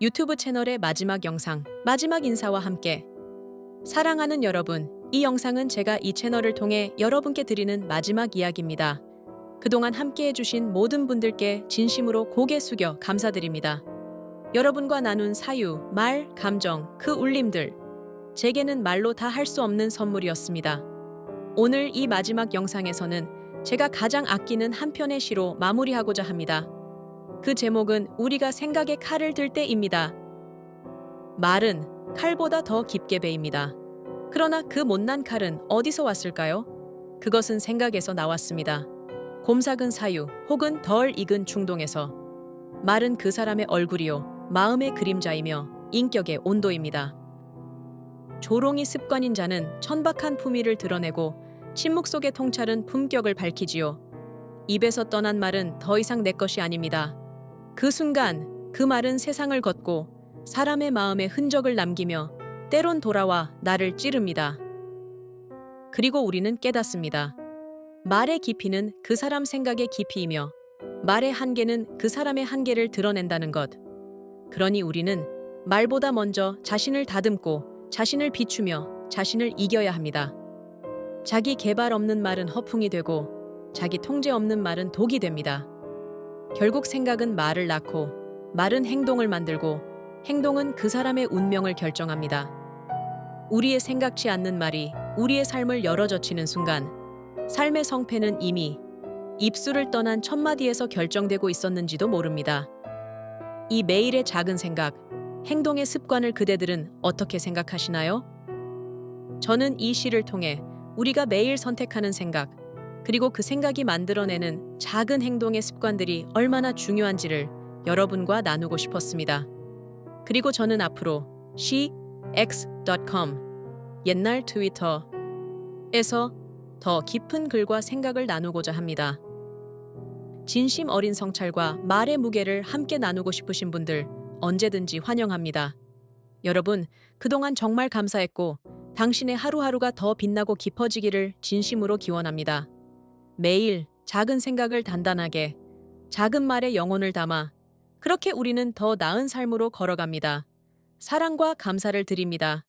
유튜브 채널의 마지막 영상, 마지막 인사와 함께 사랑하는 여러분, 이 영상은 제가 이 채널을 통해 여러분께 드리는 마지막 이야기입니다. 그동안 함께 해 주신 모든 분들께 진심으로 고개 숙여 감사드립니다. 여러분과 나눈 사유, 말, 감정, 그 울림들, 제게는 말로 다 할 수 없는 선물이었습니다. 오늘 이 마지막 영상에서는 제가 가장 아끼는 한 편의 시로 마무리하고자 합니다. 그 제목은 우리가 생각에 칼을 들 때입니다. 말은 칼보다 더 깊게 베입니다. 그러나 그 못난 칼은 어디서 왔을까요? 그것은 생각에서 나왔습니다. 곰삭은 사유 혹은 덜 익은 충동에서 말은 그 사람의 얼굴이요 마음의 그림자이며 인격의 온도입니다. 조롱이 습관인 자는 천박한 품위를 드러내고 침묵 속의 통찰은 품격을 밝히지요. 입에서 떠난 말은 더 이상 내 것이 아닙니다. 그 순간 그 말은 세상을 걷고 사람의 마음에 흔적을 남기며 때론 돌아와 나를 찌릅니다. 그리고 우리는 깨닫습니다. 말의 깊이는 그 사람 생각의 깊이이며 말의 한계는 그 사람의 한계를 드러낸다는 것. 그러니 우리는 말보다 먼저 자신을 다듬고 자신을 비추며 자신을 이겨야 합니다. 자기 개발 없는 말은 허풍이 되고 자기 통제 없는 말은 독이 됩니다. 결국 생각은 말을 낳고 말은 행동을 만들고 행동은 그 사람의 운명을 결정합니다. 우리의 생각지 않는 말이 우리의 삶을 열어젖히는 순간 삶의 성패는 이미 입술을 떠난 첫 마디에서 결정되고 있었는지도 모릅니다. 이 매일의 작은 생각, 행동의 습관을 그대들은 어떻게 생각하시나요? 저는 이 시를 통해 우리가 매일 선택하는 생각, 그리고 그 생각이 만들어내는 작은 행동의 습관들이 얼마나 중요한지를 여러분과 나누고 싶었습니다. 그리고 저는 앞으로 shex.com 옛날 트위터에서 더 깊은 글과 생각을 나누고자 합니다. 진심 어린 성찰과 말의 무게를 함께 나누고 싶으신 분들 언제든지 환영합니다. 여러분, 그동안 정말 감사했고 당신의 하루하루가 더 빛나고 깊어지기를 진심으로 기원합니다. 매일 작은 생각을 단단하게, 작은 말에 영혼을 담아 그렇게 우리는 더 나은 삶으로 걸어갑니다. 사랑과 감사를 드립니다.